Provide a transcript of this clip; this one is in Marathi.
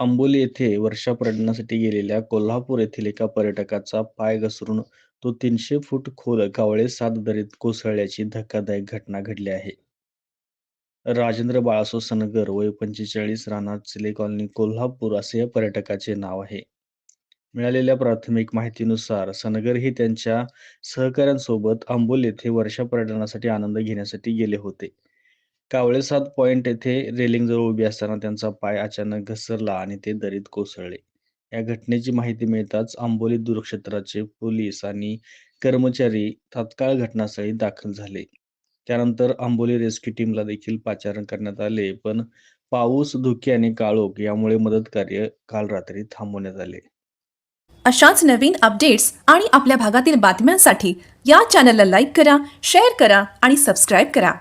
अंबोली येथे वर्षा पर्यटनासाठी गेलेल्या कोल्हापूर येथील एका पर्यटकाचा पाय घसरून तो तीनशे फूट खोल कावळे सात दरीत कोसळल्याची धक्कादायक घटना घडली आहे. राजेंद्र बाळासो सनगर, वय पंचेचाळीस, राहणार चिले कॉलनी, कोल्हापूर असे या पर्यटकाचे नाव आहे. मिळालेल्या प्राथमिक माहितीनुसार सनगर हे त्यांच्या सहकाऱ्यांसोबत अंबोली येथे वर्षा पर्यटनासाठी आनंद घेण्यासाठी गेले होते. कावळेसाद पॉइंट येथे रेलिंगजवळ उभी असताना त्यांचा पाय अचानक घसरला आणि ते दरीत कोसळले. या घटनेची माहिती मिळताच आंबोली दूरक्षेत्राचे पोलीस आणि कर्मचारी तात्काळ घटनास्थळी दाखल झाले. त्यानंतर आंबोली रेस्क्यू टीमला देखील पाचारण करण्यात आले पण पाऊस, धुके आणि काळोख यामुळे मदत कार्य काल रात्री थांबवण्यात आले. अशाच नवीन अपडेट्स आणि आपल्या भागातील बातम्यांसाठी या चॅनलला लाईक करा शेअर करा आणि सबस्क्राईब करा